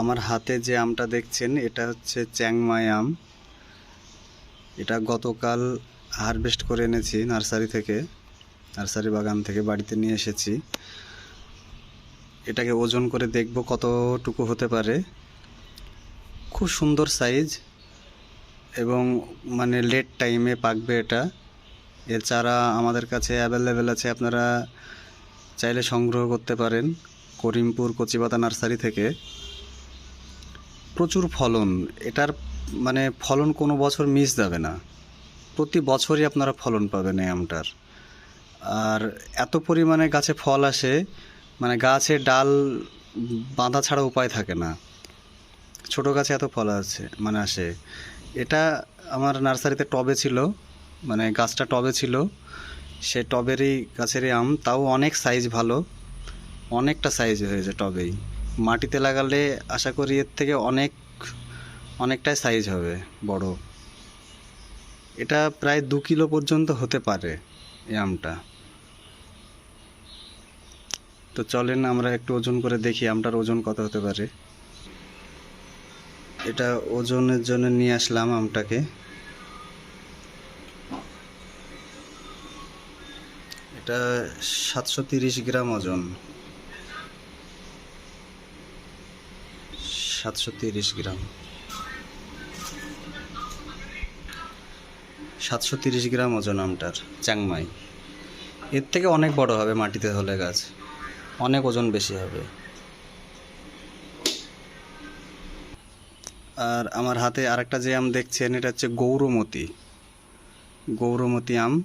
আমার হাতে যে আমটা দেখছেন, এটা হচ্ছে চ্যাংমাই আম। এটা গতকাল হারভেস্ট করে এনেছি নার্সারি থেকে, নার্সারি বাগান থেকে বাড়িতে নিয়ে এসেছি। এটাকে ওজন করে দেখব কতটুকু হতে পারে। খুব সুন্দর সাইজ এবং মানে লেট টাইমে পাকবে এটা। এর চারা আমাদের কাছে অ্যাভেলেবেল আছে, আপনারা চাইলে সংগ্রহ করতে পারেন করিমপুর কচিপাতা নার্সারি থেকে। প্রচুর ফলন। এটার মানে ফলন কোনো বছর মিস যাবে না। প্রতি বছরই আপনারা ফলন পাবেন এই আমটার। আর এত পরিমাণে গাছে ফল আসে মানে গাছে ডাল বাঁধা ছাড়া উপায় থাকে না। ছোট গাছে এত ফল আছে মানে আসে। এটা আমার নার্সারিতে টবে ছিল মানে গাছটা টবে ছিল। সে টবেরই গাছেরই আম, তাও অনেক সাইজ ভালো। অনেকটা সাইজ হয়েছে টবেই। মাটিতে লাগালে আশা করি এর থেকে অনেক, অনেকটাই সাইজ হবে, বড়। এটা প্রায় দু কিলো পর্যন্ত হতে পারে এই আমটা। তো চলেন আমরা একটু ওজন করে দেখি আমটার ওজন কত হতে পারে। এটা ওজনের জন্য নিয়ে আসলাম আমটাকে। এটা সাতশো গ্রাম ওজন। সাতশো তিরিশ গ্রাম। সাতশো তিরিশ গ্রাম ওজন আমটার চাংমাই এর থেকে অনেক বড় হবে মাটিতে হলে গাছ। অনেক ওজন বেশি হবে। আর আমার হাতে আরেকটা যে আম দেখছেন, এটা হচ্ছে গৌরমতি। গৌরমতি আম,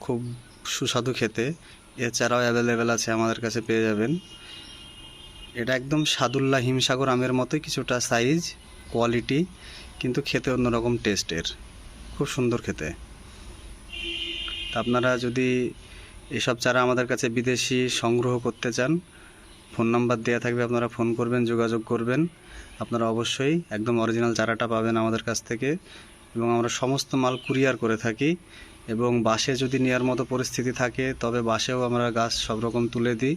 খুব সুস্বাদু খেতে। এছাড়াও অ্যাভেলেবেল আছে আমাদের কাছে, পেয়ে যাবেন। এটা একদম সাদুল্লাহ হিমসাগর আমের মতোই কিছুটা সাইজ কোয়ালিটি কিন্তু খেতে অন্যরকম টেস্টের খুব সুন্দর খেতে। তা আপনারা যদি এসব চারা আমাদের কাছে বিদেশি সংগ্রহ করতে চান, ফোন নাম্বার দেওয়া থাকবে, আপনারা ফোন করবেন, যোগাযোগ করবেন। আপনারা অবশ্যই একদম অরিজিনাল চারাটা পাবেন আমাদের কাছ থেকে এবং আমরা সমস্ত মাল কুরিয়ার করে থাকি এবং বাসে যদি নেওয়ার মতো পরিস্থিতি থাকে, তবে বাসেও আমরা গাছ সব রকম তুলে দিই।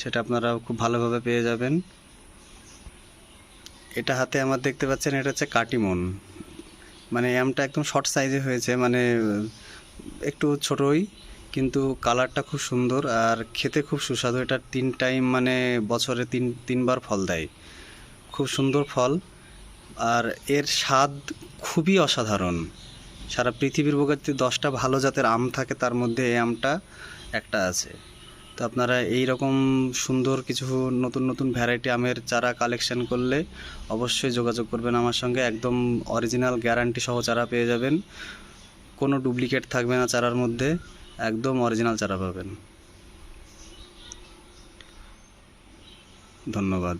সেটা আপনারা খুব ভালোভাবে পেয়ে যাবেন। এটা হাতে আমার দেখতে পাচ্ছেন, এটা হচ্ছে কাটিমন মানে আমটা একদম শর্ট সাইজে হয়েছে মানে একটু ছোটই, কিন্তু কালারটা খুব সুন্দর আর খেতে খুব সুস্বাদু। এটা তিন টাইম মানে বছরে তিন, তিনবার ফল দেয়। খুব সুন্দর ফল। আর এর স্বাদ খুবই অসাধারণ। সারা পৃথিবীর বুকে যদি দশটা ভালো জাতের আম থাকে, তার মধ্যে এই আমটা একটা আছে। তো আপনারা এই রকম সুন্দর কিছু নতুন নতুন ভ্যারাইটি আমের চারা কালেকশন করলে অবশ্যই যোগাযোগ করবেন আমার সঙ্গে। একদম অরিজিনাল গ্যারান্টি সহ চারা পেয়ে যাবেন। কোনো ডুপ্লিকেট থাকবে না চারার মধ্যে, একদম অরিজিনাল চারা পাবেন। ধন্যবাদ।